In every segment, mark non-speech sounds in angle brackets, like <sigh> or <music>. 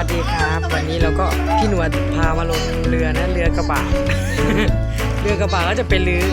วัสดีครับ วันนี้เราก็พี่หนวดพามาลงเรือนะเรือกระบะเรือกระบะก็จะไปรื้อ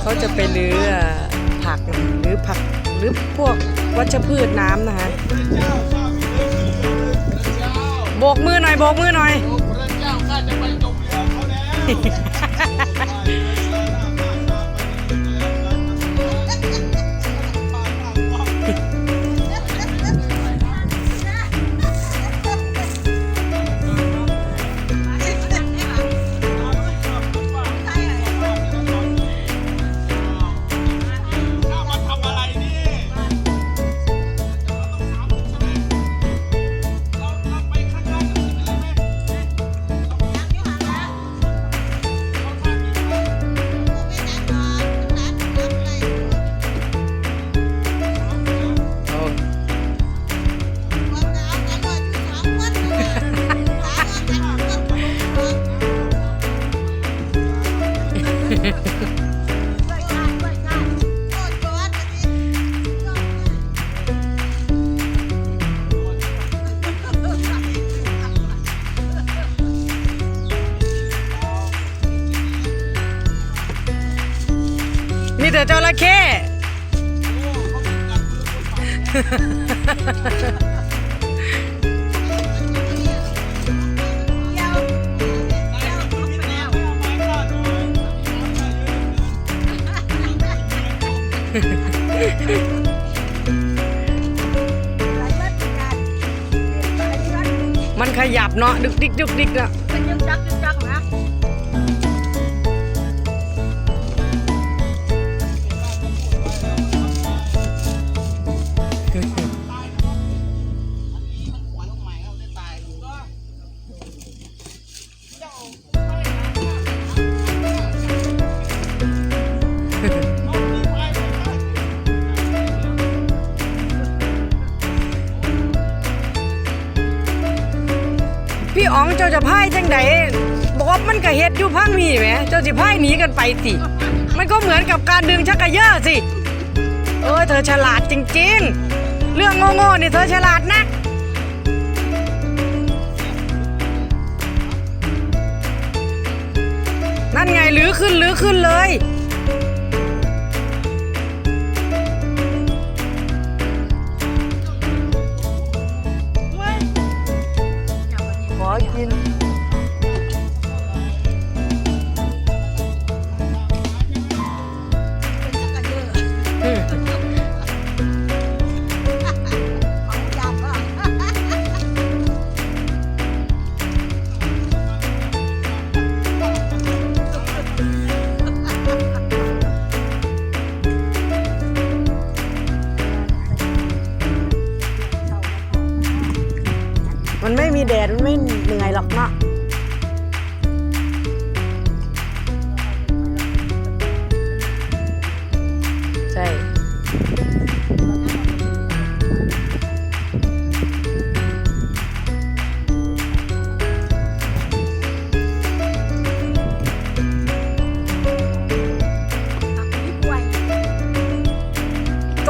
เขาจะไปรื้อผักหรือผักหรือพวกวัชพืชน้ำนะฮะโบกมือหน่อยโบกมือหน่อยพระเจ้าข้าจะไปจมเรือเขาแล้ว ระเข้มันขยับเนาะดึกดิกดึกดิกเนาะ อ๋องเจ้าจะพ่ายจังไดบอกว่ามันก็เฮ็ดอยู่พังนี่แหมเจ้าสิพ่ายหนีกันไปสิมันก็เหมือนกับการดึงชักกระเยอะสิเออเธอฉลาดจริงๆ เรื่องโง่ๆนี่เธอฉลาดนักนั่นไงลื้อขึ้นลื้อขึ้นเลย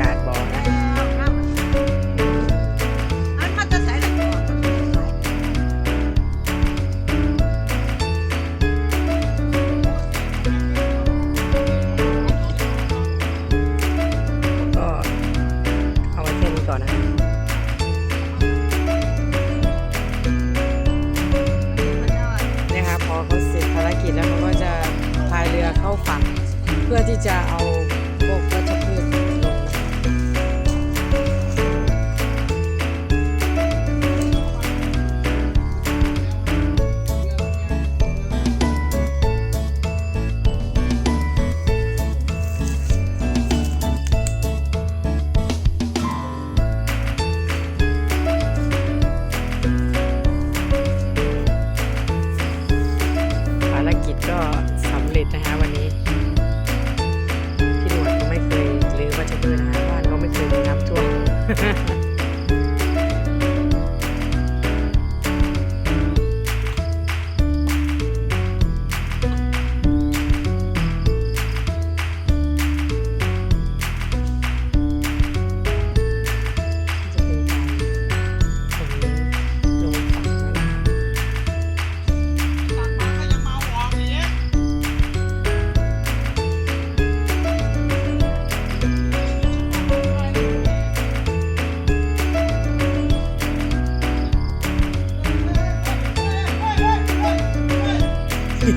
กาศบ่อนะก็เอาไว้แค่นี้ก่อนนะนี่ครับพอเขาเสร็จภารกิจแล้วเขาก็จะพายเรือเข้าฝั่ง เพื่อที่จะเอา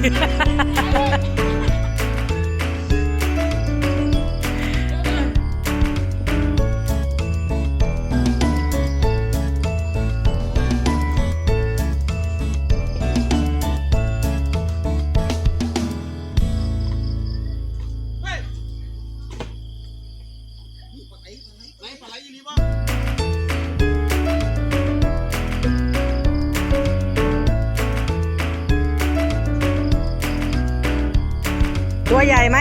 Yeah. <laughs> <laughs> ใหญ่ไหม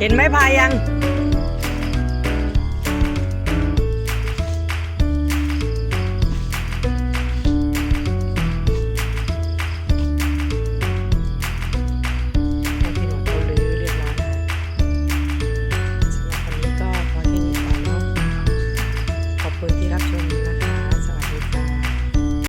เห็นไหมพายัง